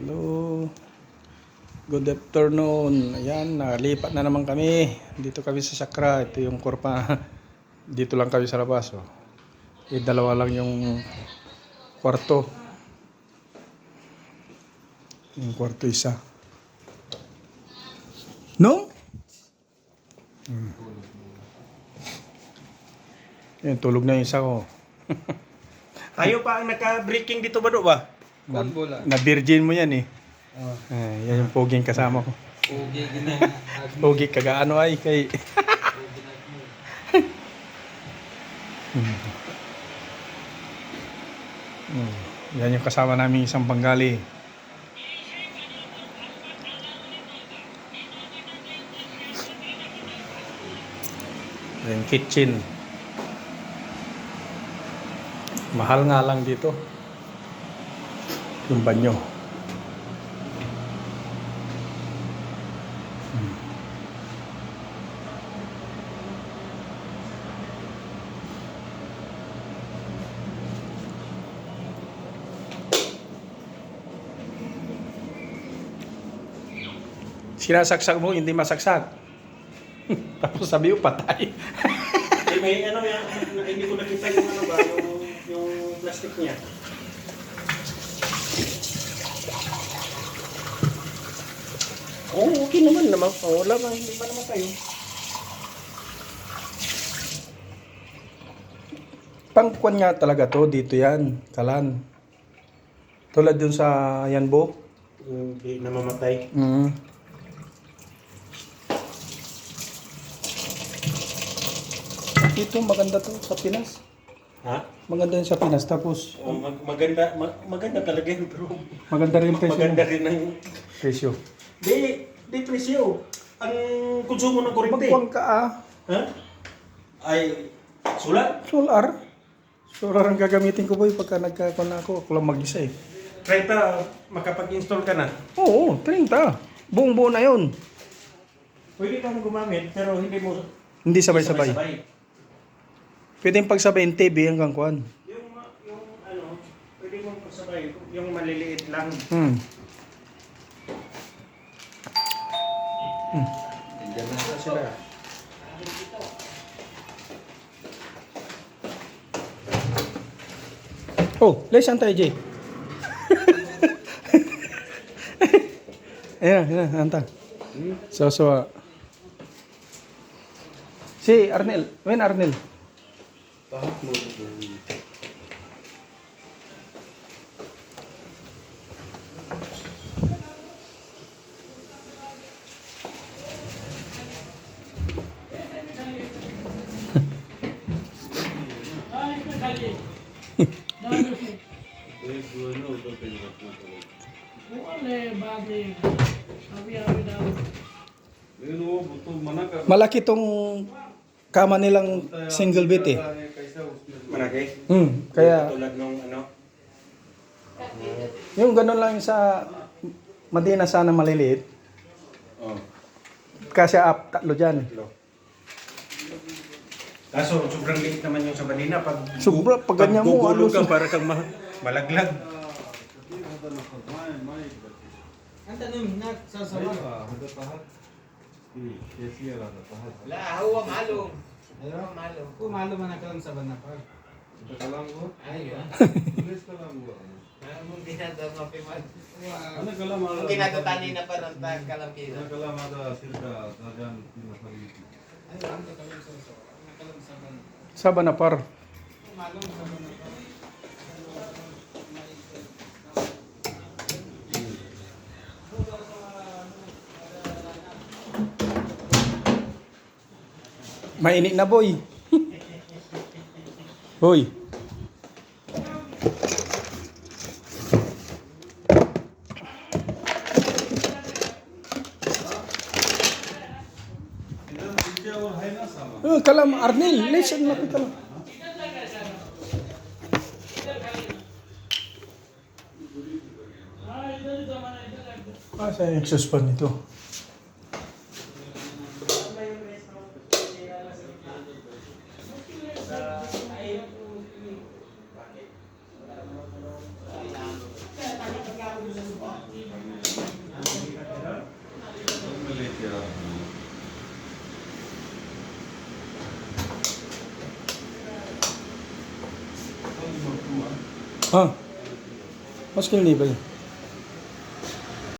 Hello. Good afternoon. Ayan, nalipat na naman kami. Dito kami sa Sakra. Ito yung kurpa. Dito lang kami sa labas. Oh. Eh, dalawa lang yung kwarto. Yung kwarto isa. No? Hmm. Yan, tulog na yung isa ko. Tayo pa ang naka-breaking dito ba do ba? Na, na virgin mo yan eh. Oh. Eh, yan yung poging kasama ko. Ugi gina. Pogi kagaano ay kay Hmm. Yan yung kasama namin isang Bengali. Yung kitchen. Mahal nga lang dito. Yung banyo. Sinasaksak mo, hindi masaksak. Tapos sabi mo, patay. May ano yan, hindi ko nakita yung ano ba, yung, yung plastic niya. Oo, oh, okay naman naman. Oh, wala bang, hindi pa naman tayo. Pangkwan nga talaga to, dito yan, kalan. Tulad dun sa Yanbo. Hindi namamatay. Mm. Dito maganda to sa Pinas. Ha? Maganda yun sa Pinas. Tapos Oh, mag- maganda, ma- maganda talaga yun, bro. maganda rin yung presyo. Maganda rin ang... presyo. Di, di presyo. Ang konsumo ng kuryente. Magkuhan ka ah. Ha? Ay, sulat. Solar. Solar ang gagamitin ko boy pagka nagkakon na ako. Ako lang mag-isa eh. 30, makapag-install ka na. Oo, 30. Buong buo na yun. Pwede kang gumamit, pero hindi mo Hindi sabay-sabay. sabay. Pwede yung pagsabayin TV hanggang kuhan. Yung, yung ano, pwede mong pasabay, yung maliliit lang. Hmm. Diyan na. Sila. Oh, let's tayo, Jay. ayan, ayan, anta. So, so, ah. si Arnel, when Arnel? Tahap mo. Malaki tong kama nilang single bed eh. Malaki. Hmm, kaya Tulad nung ano. yung ganun lang sa Madina sana maliliit. Oh. Kasi up tatlo dyan. Kaso sobrang liit naman yung sa Manila. Pag, Sobra, pag ganyan mo, gugulog ka, halos- para kang ma- malaglag. Anta nun, nak sa sa wala. La, huwa malong. Huwa malong. Ko malo man ako sa banapa. Ah. Ay, ah. Ah, mong ginagawa mapiman. Ano ka lang, Mung ginagutani na parang tag kalampisan. Ay, anta kalam sa sa banap. Sa Banapar. Kung malo sa banap. Mainit na boy. Hoy. Oh, kalam Arnel, listen na kalam. Ah, sa yung suspend nito. Ah. Mas kilini ba yun?